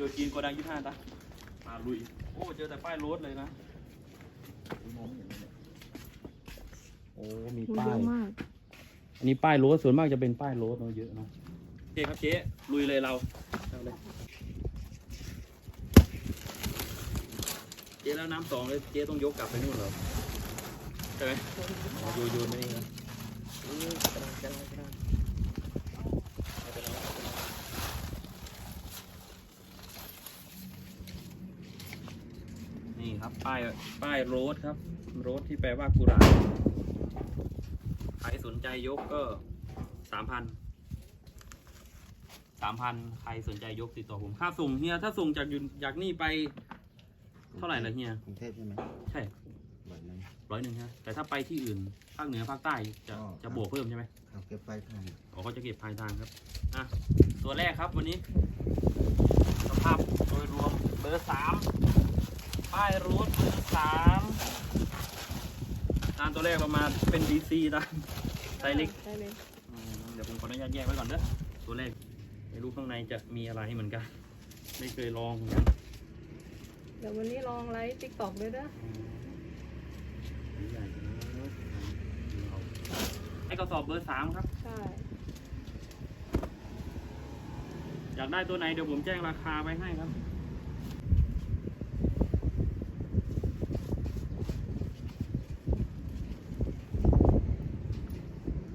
โดยจีนโกดังยี่ห้าตามาลุย โอ้เจอแต่ป้ายรถเลยนะมองไม่เห็นเลยเนี่ยโอ้มีมันป้าเยยอะมากอันนี้ป้ายรถส่วนมากจะเป็นป้ายรถเนาะเยอะเนาะโอเคครับเจ๊ลุยเลยเราเอาเลยเจ๊แล้วน้ำสองเลยเจ๊ต้องยกกลับไปนู่นเหรอใช่ไหมอ๋อโยนโยนไม่ได้นะเออกระดานกระดานกระดานเอาไปแล้วเอาไปแล้วนี่ครับ ป้ายป้ายโรดครับ โรดที่แปลว่ากุหลาบใครสนใจยกก็สามพันสามพันใครสนใจยกติดต่อผมค่าส่งเฮียถ้าส่งจากอยูจากนี่ไป เท่าไหร่ละเฮียกรุงเทพใช่ไหมใช่บ่อยนึงร้อยหนึ่งฮะแต่ถ้าไปที่อื่นภาคเหนือภาคใต้จะอ๋อ จะบวกเพิ่มใช่ไหมครับเก็บไปทางอ๋อเขาจะเก็บปลายทางครับอะตัวแรกครับวันนี้ สภาพโดยรวมเบอร์สาม ป้ายรูทเบอร์สามตามตัวแรกประมาณเป็นดีซีนะไซส์เล็กได้เลยอืมเดี๋ยวผมขออนุญาตแยกไว้ก่อนเด้อตัวแรกไม่รู้ข้างในจะมีอะไรเหมือนกัน ไม่เคยลองเหมือนกันเดี๋ยววันนี้ลองไลฟ์ติ๊กต็อกด้วยนะอืมใหญ่นะเอาไอ้กระสอบเบอร์สามครับ ใช่อยากได้ตัวไหนเดี๋ยวผมแจ้งราคาไว้ให้ครับ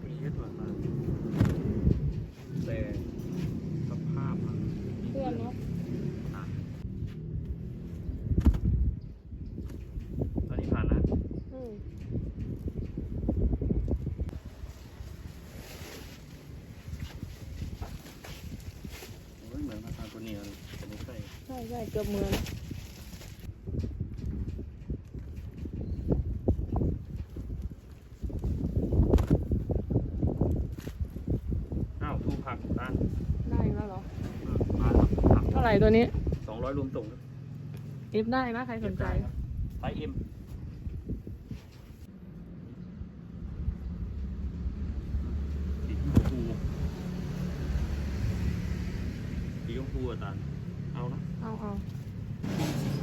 มีเยอะกว่ามาแต่สภาพมัน เพื่อนเนาะ ผ่านตอนนี้ผ่านนะ อืม โอ้ยเหมือ นี่ยไม่ใช่ใช่ใช่เกือบเหมือนอ้าวทูผักร้ได้แล้วเหรออืมมาครับผักเท่าไหร่ตัวนี้สองร้อยรวมส่งครับเอฟได้นะใครสนใจไซส์เอ็มสีชมพู สีชมพูอะตาลเอานะเอาเอา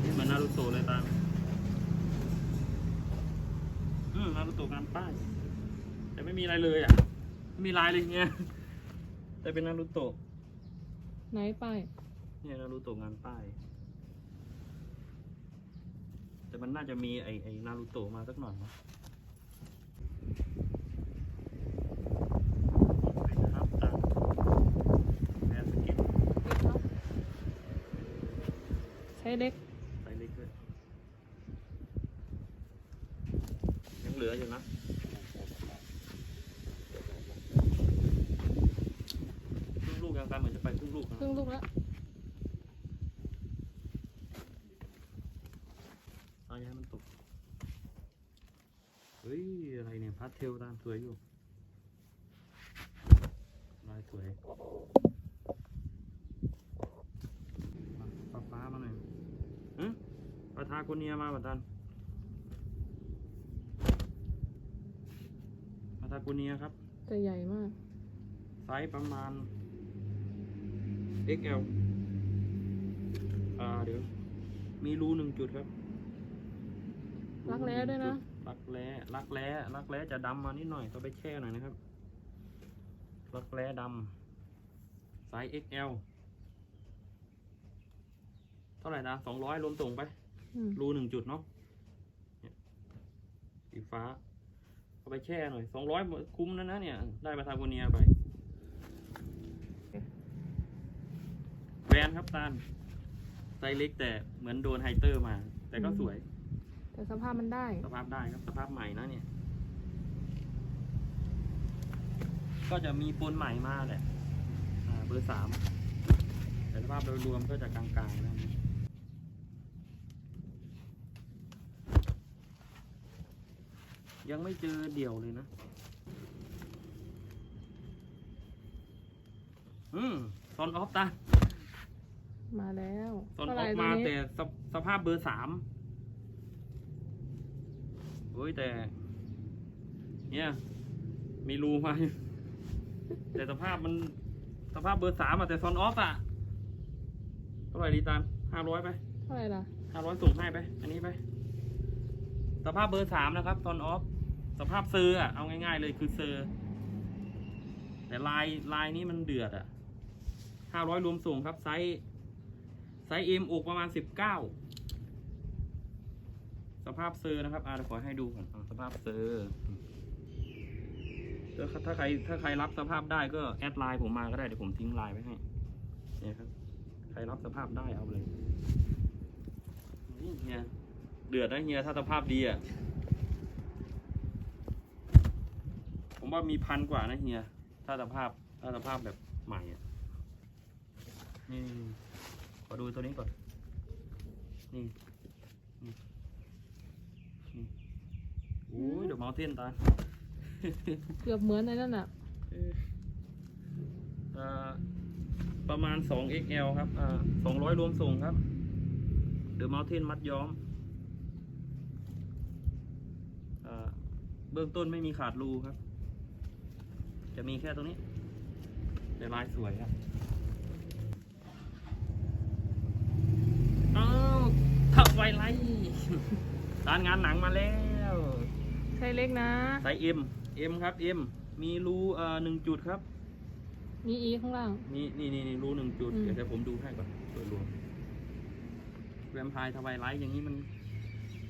นี่มันนารูโตะเลยตาลอืมนารูโตะงานป้าย แต่ไม่มีอะไรเลยอะไม่มีลายเลยเงี้ย แต่เป็นนารูโตะไหนไปเนี่ยนารูโตะงานป้าย แต่มันน่าจะมีไอไอนารูโตะมาสักหน่อยนะเป็นครับตาแมนสกิป ใช้เล็ก ไซส์เล็กด้วยยังเหลืออยู่นะครึ่งลูกยังตามเหมือนจะไปค รึ่งลูกนะครึ่งลูกแล้วเอาอย่าให้มันตก เฮ้ย อะไรเนี่ยพาสเทลตามสวยอยู่ลายสวยมาฟ้าฟ้าๆมาหน่อยฮึปาทาโกเนียมาบัดดันปาทาโกเนียครับแต่ใหญ่มาก ไซส์ประมาณ XL อ่าเดี๋ยว มีรูหนึ่งจุดครับรักแร้ด้วยนะ รักแร้รักแร้รักแร้จะดำมานิดหน่อยต้องไปแช่หน่อยนะครับ รักแร้ดำไซส์ XL เท่าไหร่นะสองร้อยรวมส่งไปอืมรูหนึ่งจุดเนาะเนี่ยสีฟ้า เอาไปแช่หน่อยสองร้อยคุ้มนะนะเนี่ย ได้มาทาโกเนียไป แบรนด์ครับตาลไซส์เล็กแต่เหมือนโดนไฮเตอร์มา แต่ก็สวย แต่สภาพมันได้ สภาพได้ครับสภาพใหม่นะเนี่ย ก็จะมีปนใหม่มาแหละอ่าเบอร์สามแต่สภาพโดยรวมก็จะกลางๆนะยังไม่เจอเดี่ยวเลยนะ อืมซอนออฟตา มาแล้วซอนเท่าอไหอร่ฟตัวมานี้แต่สภสภาพเบอร์สามโอ้ยแต่ เนี่ย มีรูมาแต่สภาพมันสภาพเบอร์สามอะแต่ซอนออฟอะเท่าไหร่ดีตามห้าร้อยไปเท่าไหร่ล่ะห้าร้อยส่งให้ไป อันนี้ไป สภาพเบอร์สามนะครับตอนออฟสภาพเซอร์อะเอาง่าย ๆ เลยคือเซอร์ แต่ลายลายนี้มันเดือดอะห้าร้อยรวมส่งครับไซส์ไซส์เอ็มอกประมาณสิบเก้าสภาพเซอร์นะครับอ่าเดี๋ยวขอให้ดูก่อนอ่าสภาพเซอร์เดี๋ยวถ้าใครถ้าใครรับสภาพได้ก็แอดไลน์ผมมาก็ได้เดี๋ยวผมทิ้งไลน์ไว้ให้เนี่ยครับ ใครรับสภาพได้เอาเลยนี่เฮียเดือดนะเฮียถ้าสภาพดีอะผมว่ามีพันกว่านะเฮียถ้าสภาพถ้าสภาพแบบใหม่อะนี่ข อดูตัวนี้ก่อน นี่ นี่นี่โอ้ยเดี๋ยวเมาเทนตาเกือบเหมือนในนั่นอะเอ่อประมาณ 2 XL ครับอ่า200 รวมส่งครับ เดอะม u n เทนมัดย้อมอ่าเบื้องต้นไม่มีขาดรูครับ จะมีแค่ตรงนี้แต่ลายสวยครับ อ้าวทับไวไลท์การงานหนังมาแล้วใช่เล็กนะ ไซส์ M M ครับ M มีรูเอ่อหนึ่งจุดครับ มีอีข้างล่าง นี่นี่นี่นี่รูหนึ่งจุด อืม เดี๋ยวเดี๋ยวผมดูให้ก่อนโดยรวมแวมไพร์ทวายไลท์อย่างนี้มัน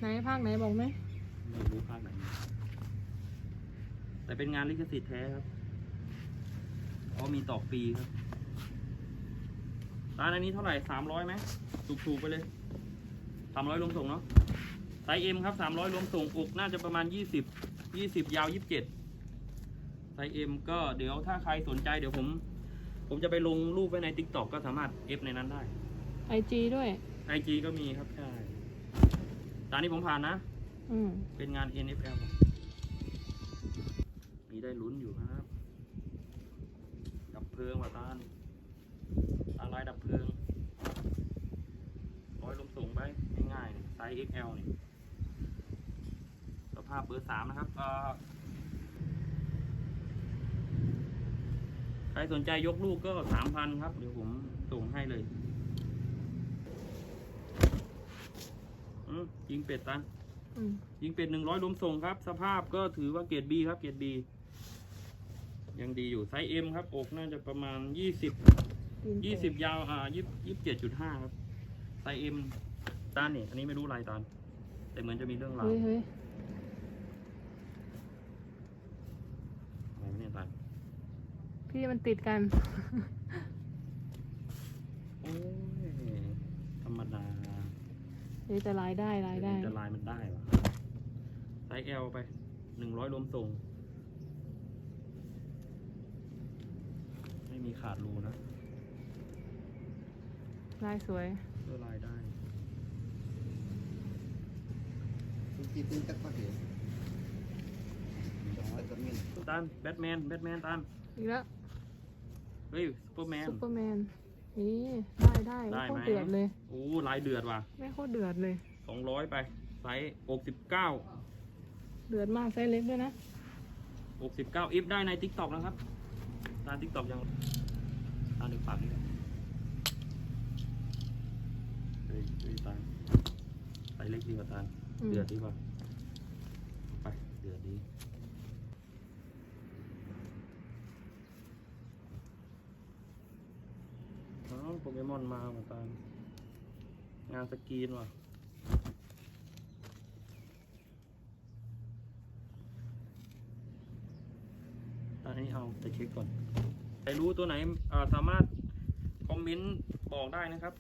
ไหนภาคไหนบอกไหมไม่รู้ภาคไหน แต่เป็นงานลิขสิทธิ์แท้ครับเพราะมีต่อปีครับ ร้านอันนี้เท่าไหร่สามร้อยไหมถูกๆไปเลยสามร้อยรวมส่งเนาะไซส์เอ็มครับสามร้อยรวมส่งอกน่าจะประมาณยี่สิบยี่สิบยาวยี่สิบเจ็ดไซส์เอ็มก็เดี๋ยวถ้าใครสนใจเดี๋ยวผม ผมจะไปลงรูปไว้ใน t ิ k t o k ก็สามารถเอฟในนั้นได้ไอจีด้วยไอจีก็มีครับใช่ตอนนี้ผมผ่านนะ อืมเป็นงาน NFL มีได้ลุ้นอยู่ครับดับเพลิงว่ะตาลตาลายดับเพลิง ร้อยลมสูงไปง่ายๆนี่ไซ ส์ XL นี่สภาพเบอร์สามนะครับเอ่อใครสนใจยกลูกก็สามพันครับ เดี๋ยวผมส่งให้เลยอืมยิงเป็ดตันอืมยิงเป็ดหนึ่งร้อยรวมส่งครับ สภาพก็ถือว่าเกรดบีครับ เกรดบียังดีอยู่ไซส์เอ็มครับ อกน่าจะประมาณยี่สิบปีนยี่สิบยาวอ่ายี่ยี่สิบเจ็ดจุดห้าครับ ไซส์เอ็ม ตานนี่อันนี้ไม่รู้ลายตานแต่เหมือนจะมีเรื่องราวเฮ้ยเฮ้ยอะไรไม่เนี่ยตานพี่มันติดกัน โอ้ยธรรมดาเฮ้ยแต่ลายได้ลายได้จะลายมันได้วะไซส์เอลไปหนึ่งร้อยรวมส่ง ไม่มีขาดรูนะลายสวย เพื่อลายได้ คุณจีตึ้งจักรพรรดิจักรพรรดิมินตันแบทแมนแบทแมนตันอีกแล้วเฮ้ยซูเปอร์แมนซุปเปอร์แมนนี่ได้ได้ได้ไม่โคไหมตรเดือดเลย โอ้ลายเดือดว่ะไม่โคตรเดือดเลย สองร้อยไปไซส์หกสิบเก้าเดือดมากไซส์เล็กด้วยนะหกสิบเก้าอิฟได้ในทิกตอกนะครับตามทิกตอกยังตามหนึ่งปากนี่แหละเฮ้ยเฮ้ยตาไซส์เล็กดีกว่าตาอืม เดือดดีกว่า ไป เดือดดีอ้าวโปเกมอนมาเหมือนกันงานสกรีนว่ะอันนี้เอาไปเช็คก่อน ใครรู้ตัวไหนเอ่อสามารถคอมเมนต์บอกได้นะครับ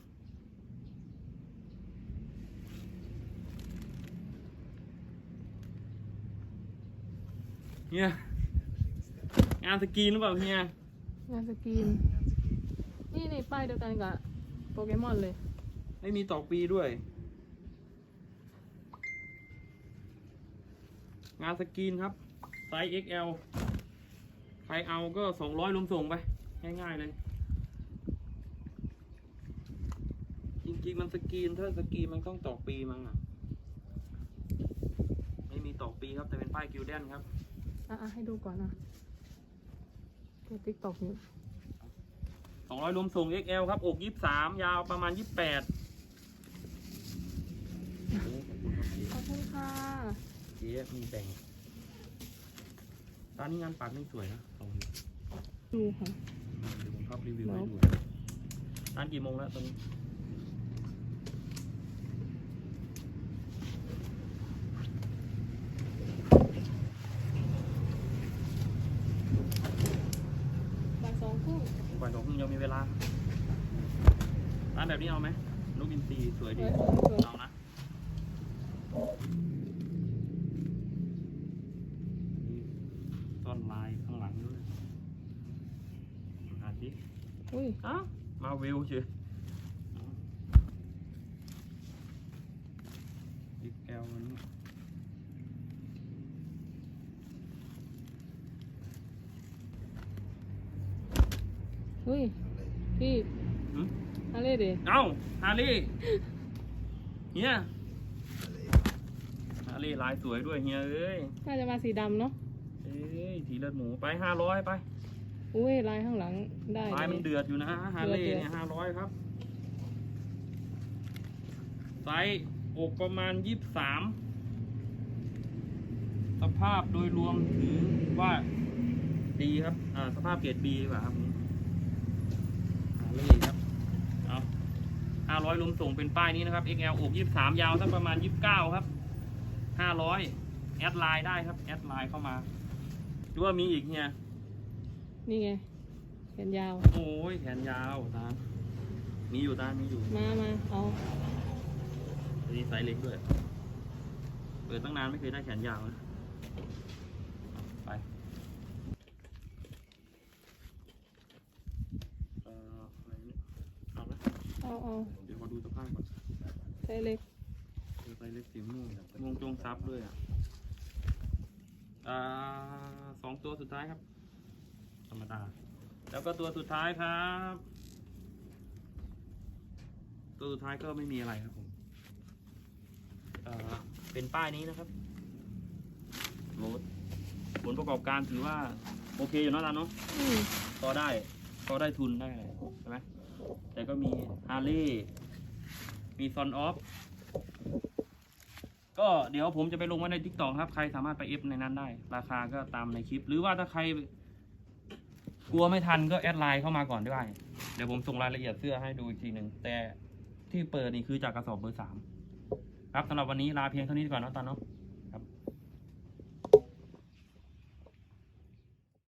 เฮียงานสกรีนหรือเปล่าเฮียงานสกรีน นี่นี่ป้ายเดียวกันกับโปเกมอนเลย ไม่มีตอกปีด้วย งานสกรีนครับไซส์ XL ใครเอาก็สองร้อยรวมส่งไป ง่ายๆเลย จริงๆ มันสกรีน ถ้าสกรีนมันต้องตอกปีมั้งอะ ไม่มีตอกปีครับ แต่เป็นป้ายกิลเดนครับ อะอะให้ดูก่อนนะตัวติ๊กตอกอยู่องร้อยรวมส่ง XL ครับ อกยี่สามยาวประมาณยี่แปดขอบคุณค่ะเจ๊มีแบ่งตอนนี้งานปักนี่สวยนะลองดูดูค่ะเดี๋ยวผมพับรีวิวให้ดูร้านกี่โมงแล้วตอนนี้ บ่ายสองครึ่ง บ่ายสองครึ่งยังมี เวลาร้านแบบนี้เอาไหมนกอินทรีสวยสดีวยสวยเอานะนี่ต้นลายข้างหลังด้วยอาทิอุ้ยอ้าวมาวิวเฉยอีกแอลมันนี่อุ้ย พี่หึอะไรเด็เอ้าฮาร์ลี่เฮียฮาร์ลี่ลายสวยด้วยเฮียเอ้ยน่าจะมาสีดำเนาะเอ้ยทีเลือดหมูไปห้าร้อยไปอุ้ยลายข้างหลังได้ลายเลมันยเดือดอยู่นะฮาร์ลี่เดือดเนี่ยห้าร้อยครับไซส์อกประมาณยี่สิบสามสภาพโดยรวมถือว่าดีครับ อ่า สภาพเกรดบีดีกว่าครับ ฮาร์ลี่ครับเอาห้าร้อยรวมส่งเป็นป้ายนี้นะครับ XL อกยี่สิบสามยาวสักประมาณยี่สิบเก้าครับห้าร้อยแอดไลน์ได้ครับ แอดไลน์เข้ามาหรือว่ามีอีกเนี่ยนี่ไงแขนยาว โอ้ยแขนยาวตามีอยู่ตามีอยู่มามาเอาอันนี้ไซส์เล็กด้วยเปิดตั้งนานไม่เคยได้แขนยาวนะไปเอ่ออะไรเนี่ยเอาละ เอาเอา เดี๋ยวขอดูสภาพก่อน ไซ ส์เล็กเจอไซส์เล็กสีม่วงม่วงจงซับด้วยอะอ่าสองตัวสุดท้ายครับ ธรรมดา แล้วก็ตัวสุดท้ายครับ ตัวสุดท้ายก็ไม่มีอะไรครับผมเอ่อเป็นป้ายนี้นะครับรถผลประกอบการถือว่า โอเคอยู่เนอะตาเนาะอืมพอได้พอได้ทุนได้อะไรใช่ไหมแต่ก็มีฮาร์ e ย์ มีซอนออฟก็เดี๋ยวผมจะไปลงไว้ในทิกตอกครับ ใครสามารถไปเอฟในนั้นได้ ราคาก็ตามในคลิป หรือว่าถ้าใคร กลัวไม่ทันก็แอดไลน์เข้ามาก่อนได้ เดี๋ยวผมส่งรายละเอียดเสื้อให้ดูอีกทีหนึ่งแต่ที่เปิดนี่คือจากกระสอบเบอร์สามครับสำหรับวันนี้ลาเพียงเท่านี้ก่อนนะตาเนาะ